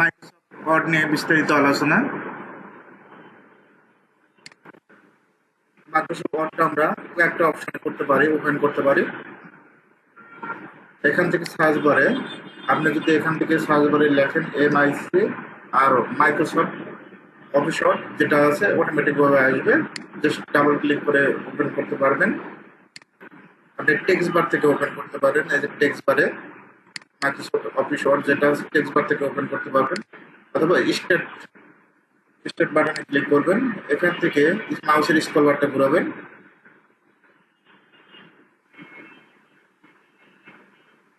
Microsoft word নিয়ে বিস্তারিত আলোচনা। মাইক্রোসফট ওয়ার্ডটা আমরা একটা অপশনে করতে পারি ওপেন করতে পারি। এখান থেকে সার্চ বারে আপনি যদি এখান থেকে সার্চ বারে লেখেন এম আর মাইক্রোসফট অফিস যেটা আছে অটোমেটিক ভাবে আসবে। জাস্ট ডাবল ক্লিক করে ওপেন করতে পারবেন। আপনি টেক্সট বার থেকে ওপেন করতে পারেন, এই যে টেক্সট বারে মাইক্রোসফট অফিস ওয়ার্ড যেটা টেক্সট বার থেকে ওপেন করতে পারবেন। অথবা স্টেট স্টেট বাটনে ক্লিক করবেন। এখান থেকে মাউসের স্ক্রল বারটা ঘুরাবেন।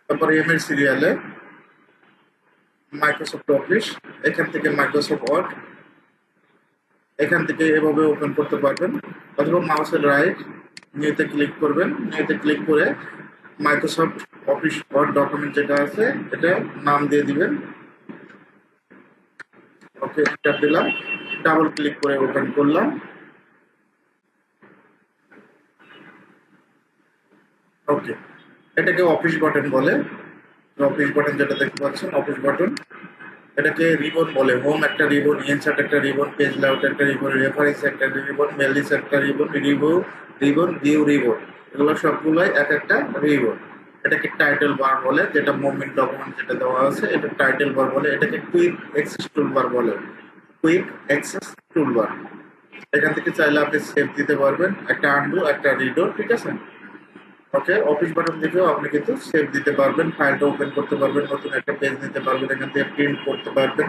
তারপরে এম এর সিরিয়ালে মাইক্রোসফট অফিস এখান থেকে মাইক্রোসফট ওয়ার্ড এখান থেকে এভাবে ওপেন করতে পারবেন। অথবা মাউসের রাইট নিউতে ক্লিক করবেন। নিউতে ক্লিক করে মাইক্রোসফট অফিস ওয়ার্ড ডকুমেন্ট যেটা আছে, এটা নাম দিয়ে দিবেন। ওকে এটা দিলাম। ডাবল ক্লিক করে ওপেন করলাম। ওকে এটাকে অফিস বাটন বলে। অফিস বাটন যেটা দেখতে পাচ্ছেন অফিস বাটন এটাকে রিবন বলে। হোম একটা রিবন ইনসার্ট একটা রিবন পেজ লাউট একটা রিবন রেফারেন্স একটা রিবন মেলিস একটা ribbon review ribbon view ribbon এগুলো সবগুলোই এক একটা রিবন এটাকে টাইটেল বার বলে, যেটা মুভমেন্ট ডকুমেন্ট যেটা দেওয়া আছে, এটা টাইটেল বার বলে, এটাকে কুইক অ্যাক্সেস টুল বার বলে। কুইক অ্যাক্সেস টুলবার এখান থেকে চাইলে আপনি সেভ দিতে পারবেন, একটা আন্ডু একটা রিডো ঠিক আছে? ওকে অফিস বাটন থেকেও আপনি কিন্তু সেভ দিতে পারবেন ফাইলটা ওপেন করতে পারবেন, নতুন একটা পেজ নিতে পারবেন, এখান থেকে প্রিন্ট করতে পারবেন।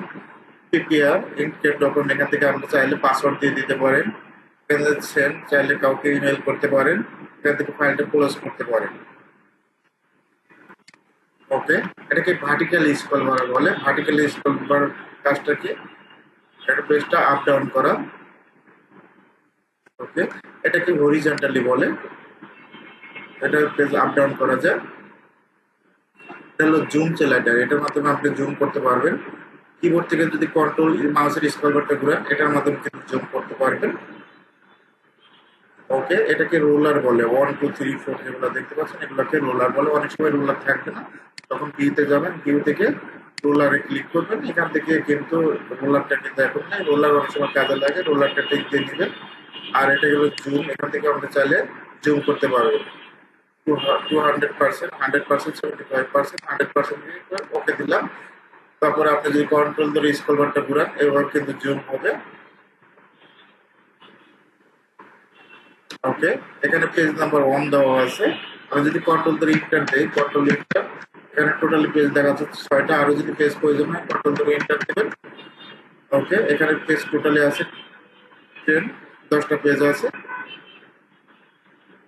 পিপিআর ইনটেড ডকুমেন্ট এখান থেকে আপনি চাইলে পাসওয়ার্ড দিয়ে দিতে পারেন। সেন্ড চাইলে কাউকে ইমেল করতে পারেন। এখান থেকে ফাইলটা ক্লোজ করতে পারেন ওকে এটাকে ভার্টিক্যাল স্কল বার বলে। ভার্টিক্যাল স্কল বার কাজটা কি? এটা পেজটা আপ ডাউন করা। ওকে এটাকে হরিজন্টালি বলে। এটা পেজ আপ ডাউন করা যায়। এটা হলো জুম চেলাইটার এটার মাধ্যমে আপনি জুম করতে পারবেন। কিবোর্ড থেকে যদি কন্ট্রোল মাউসের স্ক্রল বারটা ঘুরান, এটার মাধ্যমে কিন্তু জুম করতে পারবেন। ওকে, এটাকে রোলার বলে ওয়ান টু থ্রি ফোর যেগুলো দেখতে পাচ্ছেন, এগুলোকে রোলার বলে, অনেক সময় রোলার থাকবে না, তখন ভিউতে যাবেন ভিউ থেকে রোলারে ক্লিক করবেন, এখান থেকে কিন্তু রোলারটা কিন্তু এখন নেই, রোলার অনেক সময় কাজে লাগে, রোলারটা টিক দিয়ে দিবেন, আর এটা হলো জুম এখান থেকে আমরা চাইলে জুম করতে পারব two hundred percent hundred percent seventy five percent hundred percent okay দিলাম, তারপরে আপনি যদি কন্ট্রোল ধরে স্কল বারটা ঘুরান, এবার কিন্তু জুম হবে। ওকে এখানে পেজ নাম্বার ওয়ান দেওয়া আছে। আমি যদি কন্ট্রোল ধরে ইন্টার দিই কন্ট্রোল ইন্টার এখানে টোটালি পেজ দেখা যাচ্ছে ছয়টা। আরও যদি পেজ প্রয়োজন হয় কন্ট্রোল ধরে ইন্টার দেবেন। ওকে এখানে পেজ টোটালি আছে টেন দশটা পেজ আছে।